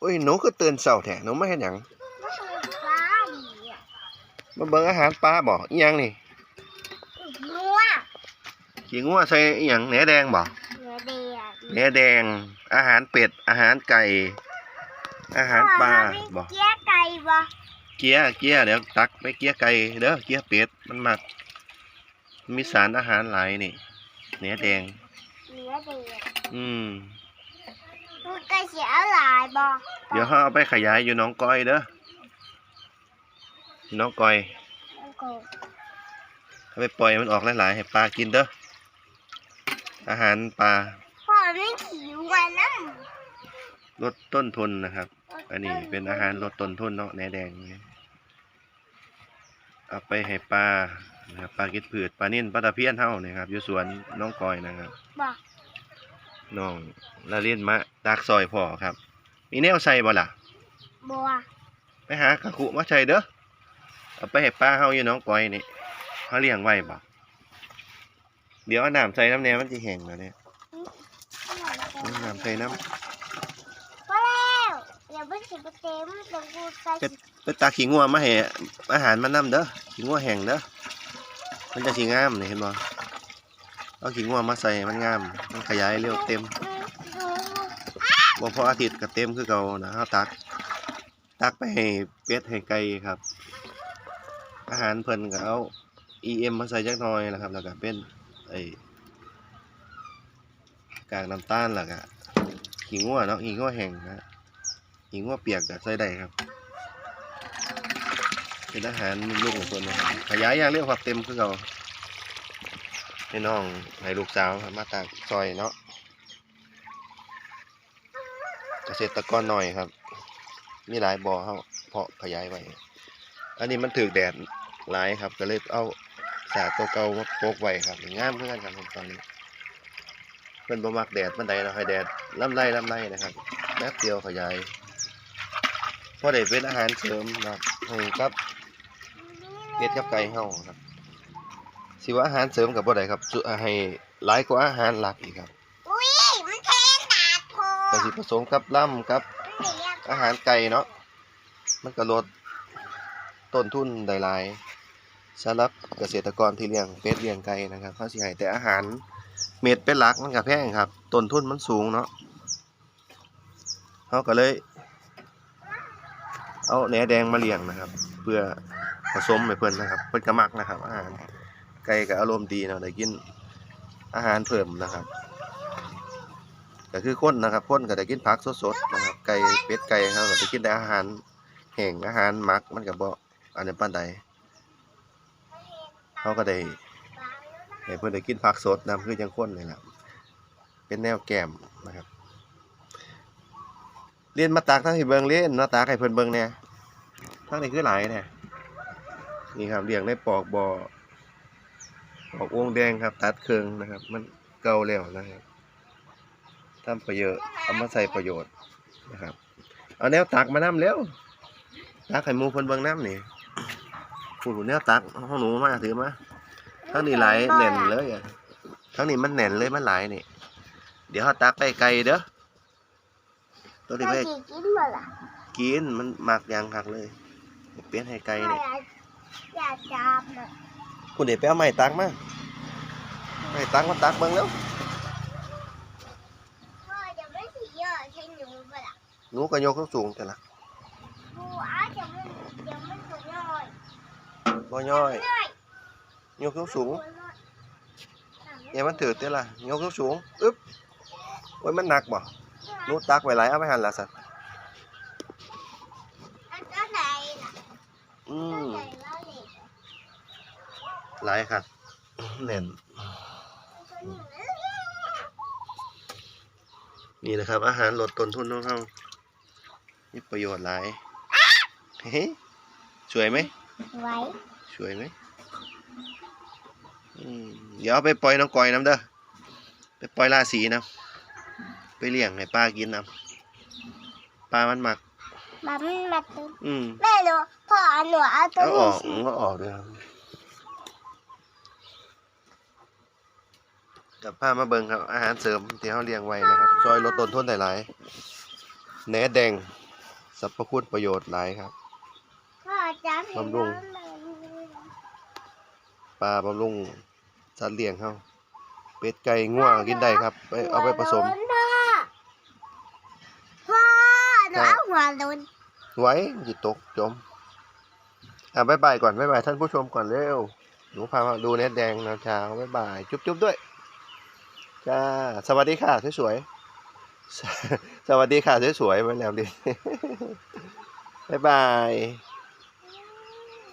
โอ้ยหนูก็ตื่นเช้าแท้หนูมาเฮ็ดหยังมันคือปลาดีอะมาเบิ่งอาหารปลาบ่อีหยังนี่นัวขี้งัวใส่อีหยังแหนแดงบ่เนื้อเดียแหนแดง อาหารเป็ด อาหารไก่ อาหารปลาบ่เกี้ยไก่บ่เกียร์เกียร์เดี๋ยวตักไปเกียร์ไก่เด้อเกียร์เป็ดมันมัก มีสารอาหารหลายนี่แหนแดงเนื้อเดียอืม มันก็เสียหลายบ่เดี๋ยวเฮาเอาไปขยายอยู่หน้องก้อยเด้อน้องก้อยมันก็เอาไปปล่อยมันออกหลายๆให้ปลากินเด้ออาหารปลาพ่อไม่ขิวไว้น้ลดต้นทุนนะครับำอันนี้เป็นอาหารลดต้นทุนเนาะแหนแดงนี่เอาไปให้ปลานะครับปลากินผืดปลานิ่นปลาตะเพียนเฮานี่ครับอยู่สวนน้องกอยนะครับบ่ น้องละเล่นมาดักซอยพ่อครับ มีแนวใส่บ่ล่ะบัวไปหากระคุมาใส่เด้อเอาไปให้ปลาเฮาอยู่น้องกอยนี่เขาเลี้ยงไว้บ่เดี๋ยวเอาน้ำใส่น้ำแหนมันจะแห้งแล้วเนี่ยเอาน้ำใส่น้พอแล้วอย่าเพิ่งสิไปเต็มตรงกูใส่ำไปตาขี้งัวมาให้อาหารมันน้ำเด้อขี้งัวแห้งเด้อมันจะสีงามนี่เห็นบ่ เอาขี้งัวมาใส่มันงาม มันขยายเร็วเต็มบ่พออาทิตย์ก็เต็มคือเก่านะเฮาตัก ตักไปให้เป็ดให้ไก่ครับ อาหารเพิ่นก็เอา EM มาใส่จักหน่อยนะครับ แล้วก็เป็นไอ้กากน้ำตาลแล้วก็ขิงงัวเนาะขิงงัวแห้งนะขิงงัวเปียกก็ใส่ได้ครับเป็นอาหารลูกของเพิ่นนะขยายอย่างเร็วครับเต็มคือเก่า ให้น้องให้ลูกสาวมาตากซอยเนาะเกษตรกรหน่อยครับ มีหลายบ่อเขาเพาะขยายไว้ อันนี้มันถือแดดหลายครับ ก็เลยเอาสาตัวเก่ามาโปกไว้ครับงามเพื่อนกันครับตอนนี้เพิ่นบ่มักแดดมันใดเนาให้แดดลำไรลำไรนะครับแป๊บเดียวขยายพอได้เป็นอาหารเสริมนะครับให้กับเป็ดกับไก่เฮาครับ สิว่าอาหารเสริมกับบ่ได้ครับสุให้หลายกว่าอาหารหลักอีกครับอุ้ยมันแทงดาบโคก็สิผสมกับล่ำกับมันเรียกอาหารไก่เนาะมันก็ลดต้นทุนได้หลายสำหรับเกษตรกรที่เลี้ยงเป็ดเลี้ยงไก่นะครับเขาสิให้แต่อาหารเม็ดเป็นหลักมันก็แพงครับต้นทุนมันสูงเนาะเขาก็เลยเอาแหนแดงมาเลี้ยงนะครับ เพื่อผสมให้เพิ่นนะครับ เพิ่นก็มักนะครับอาหาร ไก่ก็อารมณ์ดีเนาะได้กินอาหารเพิ่มนะครับ ก็คือคนนะครับคนก็ได้กินผักสดๆนะครับไก่เป็ดไก่เขาก็ได้กินแต่อาหารแห้งอาหารหมักมันก็บ่อันนี้ปานใดเขาก็ได้ให้เพิ่นได้กินผักสดนํคือจังคนนี่แหละเป็นแนวแกมนะครับ เรียนมาตากทั้งให้เบิงเล่นมาตากให้เพิ่นเบิงแหน่ยทั้งนี้คือหลายแท้นี่ครับเลี้ยงในปอกบ่อ ปอกวงแดงครับ ตัดเครื่องนะครับ มันเก่าแล้วนะครับทำประโยชน์เอามาใส่ประโยชน์นะครับ เอาแนวตักมาน้ำเร็วตักไข่มูเพิ่นเบิ่งน้ำนี่พูดแนวตักห้องหนูมาถือมาทั้งนี้ไหลายแน่นเลยอะทั้งนี้มันแน่นเลยมันหลายนี่ เดี๋ยวเขาตักไปไกลเด้อตัวนี้ไปไปกินบ่ล่ะกินมันหมักอยางหักเลย เปลี่ยนให้ไกลนี่อย่าจับนะ คุณเดี๋ยวไปเอาไม้ตักมาไม้ตักมาตักเบิ่งแล้วพ่อจะไม่สีเยอะใช่หนูบ่ล่ะหนูก็ยกสูงๆแต่ละกูอาจจะไม่จะไม่ถูกน้อยบ่ย่อยน้อยยกสูงๆอย่ามันถือเต้ล่ะยกสูงๆอึ๊บโอ้ยมันหนักบ่หนูตักไว้หลายเอาไปหั่นล่ะสัตว์อันก็ไหนล่ะอืก็มไหนแล้วนี่หลายครับแน่นก็หนูนี่นะครับ อาหารลดต้นทุนของเรามีประโยชน์หลายเฮ้สวยไหมไว้สวยไหมอืมเดี๋ยวเอาไปปล่อยน้องกอยน้ำเด้อไปปล่อยราสีน้ำไปเลี้ยงให้ป้ากินน้ำปลามันหมักมันมาตึงอืมแม่หนูพ่อเอาหนูเอาตัวเอาอนี้อกสิมันก็ออกด้วยครับ กับผ้ามาเบิ่งครับอาหารเสริมที่เขาเลี้ยงไว้นะครับซอยลดต้นทุนได้หลายแหนแดงสรรพคุณประโยชน์หลายครับพ่อจ้าเห็นบำรุงน้องเลยปลาบำรุงสัตว์เลี้ยงเฮาเป็ดไก่ง่วงกินได้ครับไปเอาไปผสมหัวโล้นพ่อพ่อหนูเอาหัวโล้นไว้จิตกจมอะบายบายก่อนบายบายท่านผู้ชมก่อนเร็วหนูพามาดูเน็ตแดงนะเช้าบายบายจุ๊บจุ๊บด้วย จ้าสวัสดีค่ะสวยๆสวัสดีค่ะสวยๆไปแล้วดิบ๊ายบาย